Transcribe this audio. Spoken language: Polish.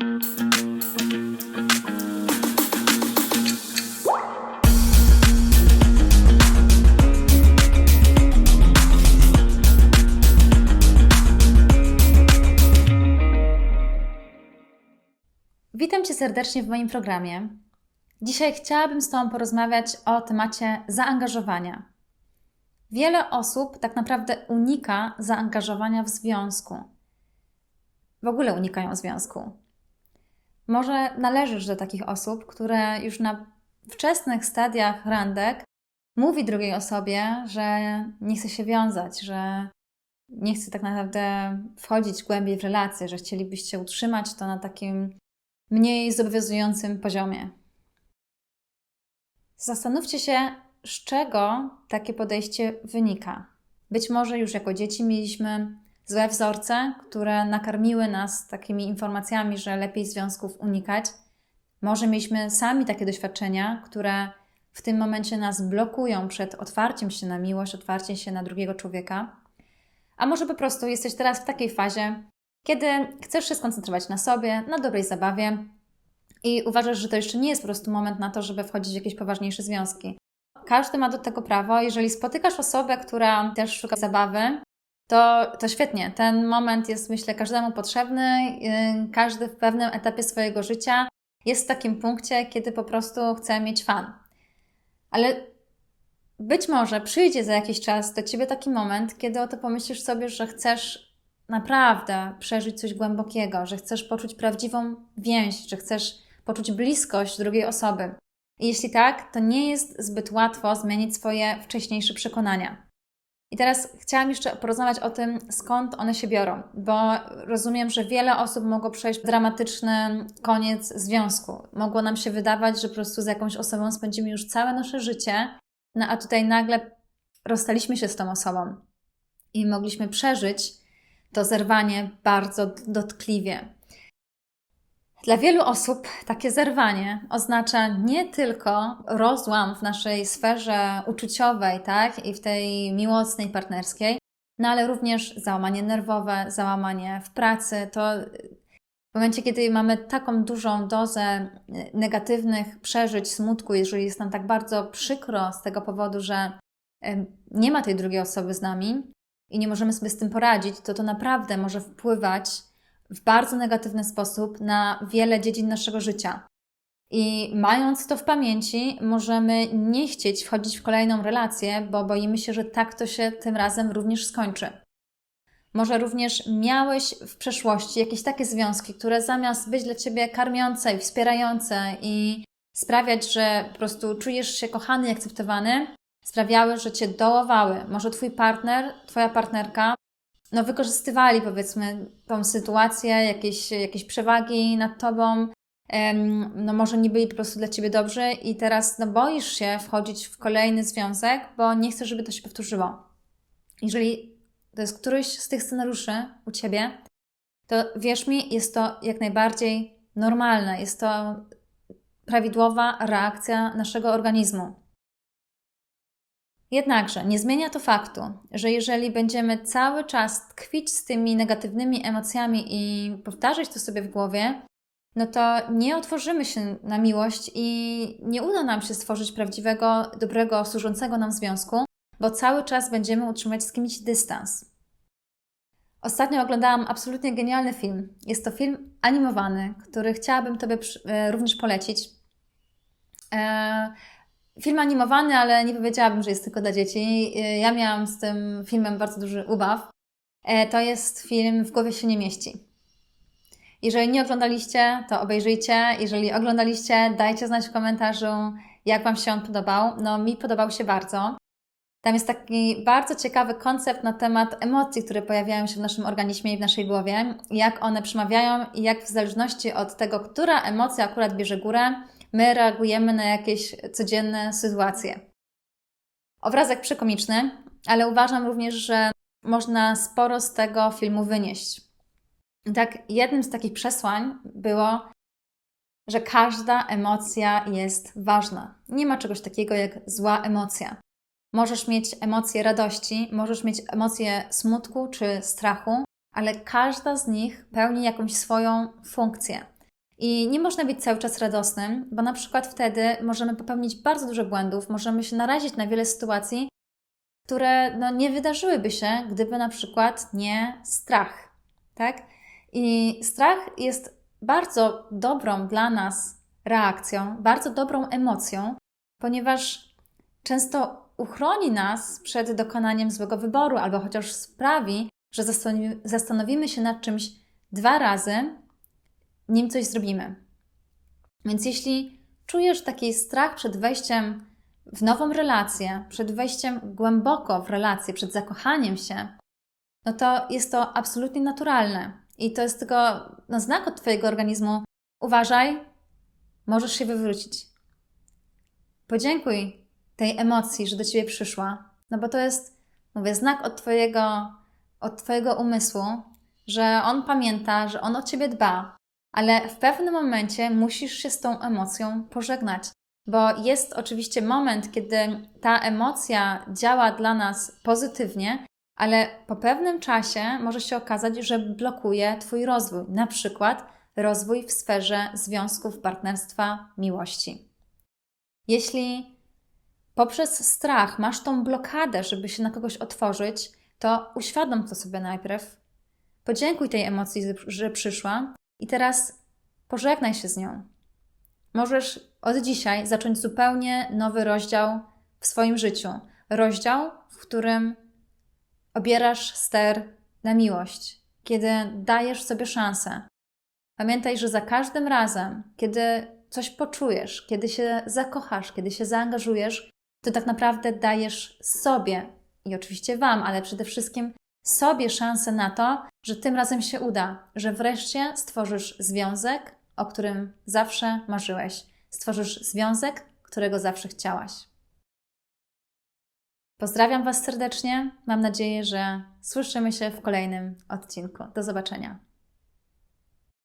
Witam Cię serdecznie w moim programie. Dzisiaj chciałabym z Tobą porozmawiać o temacie zaangażowania. Wiele osób tak naprawdę unika zaangażowania w związku. W ogóle unikają związku. Może należysz do takich osób, które już na wczesnych stadiach randek mówi drugiej osobie, że nie chce się wiązać, że nie chce tak naprawdę wchodzić głębiej w relacje, że chcielibyście utrzymać to na takim mniej zobowiązującym poziomie. Zastanówcie się, z czego takie podejście wynika. Być może już jako dzieci mieliśmy złe wzorce, które nakarmiły nas takimi informacjami, że lepiej związków unikać. Może mieliśmy sami takie doświadczenia, które w tym momencie nas blokują przed otwarciem się na miłość, otwarciem się na drugiego człowieka. A może po prostu jesteś teraz w takiej fazie, kiedy chcesz się skoncentrować na sobie, na dobrej zabawie i uważasz, że to jeszcze nie jest po prostu moment na to, żeby wchodzić w jakieś poważniejsze związki. Każdy ma do tego prawo. Jeżeli spotykasz osobę, która też szuka zabawy, to, to świetnie. Ten moment jest, myślę, każdemu potrzebny. Yy, Każdy w pewnym etapie swojego życia jest w takim punkcie, kiedy po prostu chce mieć fan. Ale być może przyjdzie za jakiś czas do ciebie taki moment, kiedy oto pomyślisz sobie, że chcesz naprawdę przeżyć coś głębokiego, że chcesz poczuć prawdziwą więź, że chcesz poczuć bliskość drugiej osoby. I jeśli tak, to nie jest zbyt łatwo zmienić swoje wcześniejsze przekonania. I teraz chciałam jeszcze porozmawiać o tym, skąd one się biorą, bo rozumiem, że wiele osób mogło przejść dramatyczny koniec związku. Mogło nam się wydawać, że po prostu z jakąś osobą spędzimy już całe nasze życie, no a tutaj nagle rozstaliśmy się z tą osobą i mogliśmy przeżyć to zerwanie bardzo dotkliwie. Dla wielu osób takie zerwanie oznacza nie tylko rozłam w naszej sferze uczuciowej, tak, i w tej miłosnej, partnerskiej, no ale również załamanie nerwowe, załamanie w pracy. To w momencie, kiedy mamy taką dużą dozę negatywnych przeżyć, smutku, jeżeli jest nam tak bardzo przykro z tego powodu, że nie ma tej drugiej osoby z nami i nie możemy sobie z tym poradzić, to to naprawdę może wpływać w bardzo negatywny sposób na wiele dziedzin naszego życia. I mając to w pamięci, możemy nie chcieć wchodzić w kolejną relację, bo boimy się, że tak to się tym razem również skończy. Może również miałeś w przeszłości jakieś takie związki, które zamiast być dla ciebie karmiące i wspierające i sprawiać, że po prostu czujesz się kochany i akceptowany, sprawiały, że cię dołowały. Może twój partner, twoja partnerka no, wykorzystywali powiedzmy tą sytuację, jakieś, jakieś przewagi nad tobą, no może nie byli po prostu dla ciebie dobrzy i teraz no, boisz się wchodzić w kolejny związek, bo nie chcesz, żeby to się powtórzyło. Jeżeli to jest któryś z tych scenariuszy u ciebie, to wierz mi, jest to jak najbardziej normalne, jest to prawidłowa reakcja naszego organizmu. Jednakże nie zmienia to faktu, że jeżeli będziemy cały czas tkwić z tymi negatywnymi emocjami i powtarzać to sobie w głowie, no to nie otworzymy się na miłość i nie uda nam się stworzyć prawdziwego, dobrego, służącego nam związku, bo cały czas będziemy utrzymywać z kimś dystans. Ostatnio oglądałam absolutnie genialny film. Jest to film animowany, który chciałabym Tobie e, również polecić. Eee, Film animowany, ale nie powiedziałabym, że jest tylko dla dzieci. Ja miałam z tym filmem bardzo duży ubaw. E, to jest film W głowie się nie mieści. Jeżeli nie oglądaliście, to obejrzyjcie. Jeżeli oglądaliście, dajcie znać w komentarzu, jak Wam się on podobał. No, mi podobał się bardzo. Tam jest taki bardzo ciekawy koncept na temat emocji, które pojawiają się w naszym organizmie i w naszej głowie, jak one przemawiają i jak w zależności od tego, która emocja akurat bierze górę, my reagujemy na jakieś codzienne sytuacje. Obrazek przekomiczny, ale uważam również, że można sporo z tego filmu wynieść. Tak, jednym z takich przesłań było, że każda emocja jest ważna. Nie ma czegoś takiego jak zła emocja. Możesz mieć emocje radości, możesz mieć emocje smutku czy strachu, ale każda z nich pełni jakąś swoją funkcję. I nie można być cały czas radosnym, bo na przykład wtedy możemy popełnić bardzo dużo błędów, możemy się narazić na wiele sytuacji, które no, nie wydarzyłyby się, gdyby na przykład nie strach. Tak? I strach jest bardzo dobrą dla nas reakcją, bardzo dobrą emocją, ponieważ często uchroni nas przed dokonaniem złego wyboru, albo chociaż sprawi, że zastanowimy się nad czymś dwa razy, nim coś zrobimy. Więc jeśli czujesz taki strach przed wejściem w nową relację, przed wejściem głęboko w relację, przed zakochaniem się, no to jest to absolutnie naturalne. I to jest tylko no, znak od Twojego organizmu. Uważaj, możesz się wywrócić. Podziękuj tej emocji, że do Ciebie przyszła, no bo to jest, mówię, znak od Twojego, od twojego umysłu, że on pamięta, że on o Ciebie dba, ale w pewnym momencie musisz się z tą emocją pożegnać. Bo jest oczywiście moment, kiedy ta emocja działa dla nas pozytywnie, ale po pewnym czasie może się okazać, że blokuje Twój rozwój, na przykład rozwój w sferze związków, partnerstwa, miłości. Jeśli poprzez strach masz tą blokadę, żeby się na kogoś otworzyć, to uświadom to sobie najpierw, podziękuj tej emocji, że przyszła i teraz pożegnaj się z nią. Możesz od dzisiaj zacząć zupełnie nowy rozdział w swoim życiu. Rozdział, w którym obierasz ster na miłość, kiedy dajesz sobie szansę. Pamiętaj, że za każdym razem, kiedy coś poczujesz, kiedy się zakochasz, kiedy się zaangażujesz, to tak naprawdę dajesz sobie i oczywiście Wam, ale przede wszystkim sobie szansę na to, że tym razem się uda, że wreszcie stworzysz związek, o którym zawsze marzyłeś. Stworzysz związek, którego zawsze chciałaś. Pozdrawiam Was serdecznie. Mam nadzieję, że słyszymy się w kolejnym odcinku. Do zobaczenia.